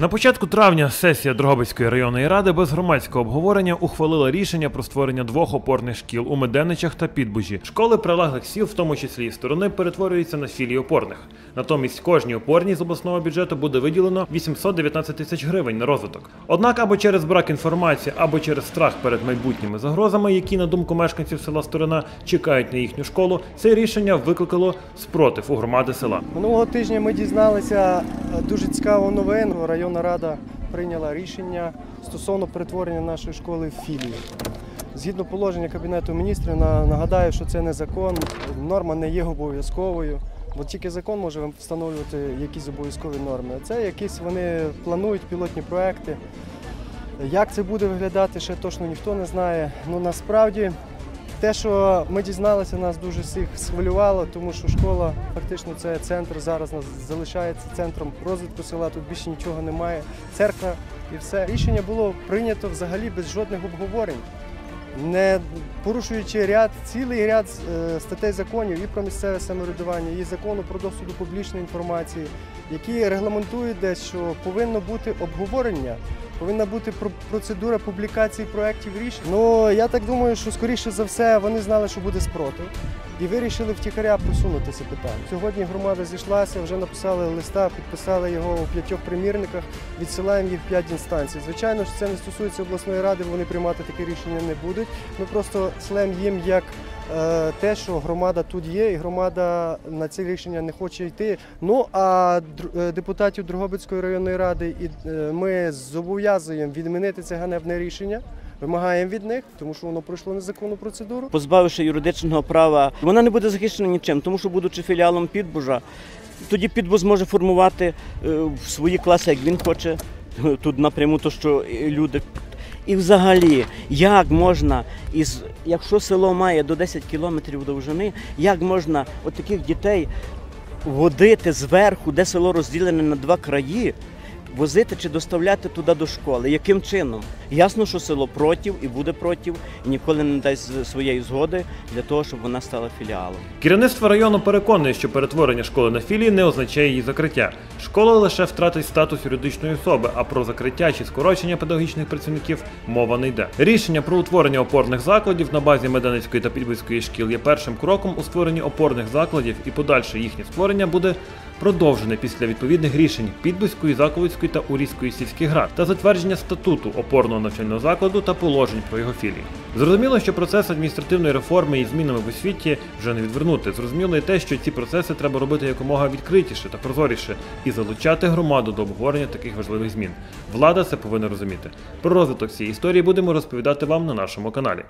На початку травня сесія Дрогобицької районної ради без громадського обговорення ухвалила рішення про створення двох опорних шкіл у Меденичах та Підбужі. Школи прилеглих сіл, в тому числі і сторони, перетворюються на філії опорних. Натомість кожній опорній з обласного бюджету буде виділено 819 тисяч гривень на розвиток. Однак або через брак інформації, або через страх перед майбутніми загрозами, які, на думку мешканців села Сторона, чекають на їхню школу, це рішення викликало спротив у громади села. Минулого тижня ми дізналися е, дуже цікаву новину. Районна рада прийняла рішення стосовно перетворення нашої школи в філію. Згідно положення Кабінету міністрів, нагадаю, що це не закон, норма не є обов'язковою, бо тільки закон може встановлювати якісь обов'язкові норми. Це якісь вони планують пілотні проекти. Як це буде виглядати, ще точно ніхто не знає. Ну насправді те, що ми дізналися, нас дуже всіх схвилювало, тому що школа фактично це центр зараз нас залишається центром розвитку села. Тут більше нічого немає. Церква і все. Рішення було прийнято взагалі без жодних обговорень, не порушуючи ряд, цілий ряд е, статей законів і про місцеве самоврядування, і закону про доступ до публічної інформації, які регламентують десь, що повинно бути обговорення. Повинна бути про- процедура публікації проєктів рішень. Ну я так думаю, що скоріше за все вони знали, що буде спротив, і вирішили втіхаря просунути це питання. Сьогодні громада зійшлася, вже написали листа, підписали його у п'ятьох примірниках, відсилаємо їх в п'ять інстанцій. Звичайно ж, це не стосується обласної ради, вони приймати таке рішення не будуть. Ми просто шлем їм як. е, Те, що громада тут є, і громада на ці рішення не хоче йти. Ну а е, депутатів Дрогобицької районної ради і е, ми зобов'язуємо відмінити це ганебне рішення. Вимагаємо від них, тому що воно пройшло незаконну процедуру. позбавивши юридичного права, вона не буде захищена нічим, тому що, будучи філіалом підбужа, тоді підбуз може формувати е, свої класи, як він хоче. Тут напряму то, що е, люди. І взагалі, як можна, із, якщо село має до 10 кілометрів довжини, як можна от таких дітей водити зверху, де село розділене на два краї, возити чи доставляти туди до школи? Яким чином? Ясно, що село проти і буде проти, і ніколи не дасть своєї згоди для того, щоб вона стала філіалом. Керівництво району переконує, що перетворення школи на філії не означає її закриття. Школа лише втратить статус юридичної особи, а про закриття чи скорочення педагогічних працівників мова не йде. Рішення про утворення опорних закладів на базі Меденицької та Підбузької шкіл є першим кроком у створенні опорних закладів, і подальше їхнє створення буде продовжене після відповідних рішень Підбузької, Заковицької та Урійської сільських рад та затвердження статуту опорного навчального закладу та положень про його філії. Зрозуміло, що процес адміністративної реформи і змінами в освіті вже не відвернути. Зрозуміло і те, що ці процеси треба робити якомога відкритіше та прозоріше і залучати громаду до обговорення таких важливих змін. Влада це повинна розуміти. Про розвиток цієї історії будемо розповідати вам на нашому каналі.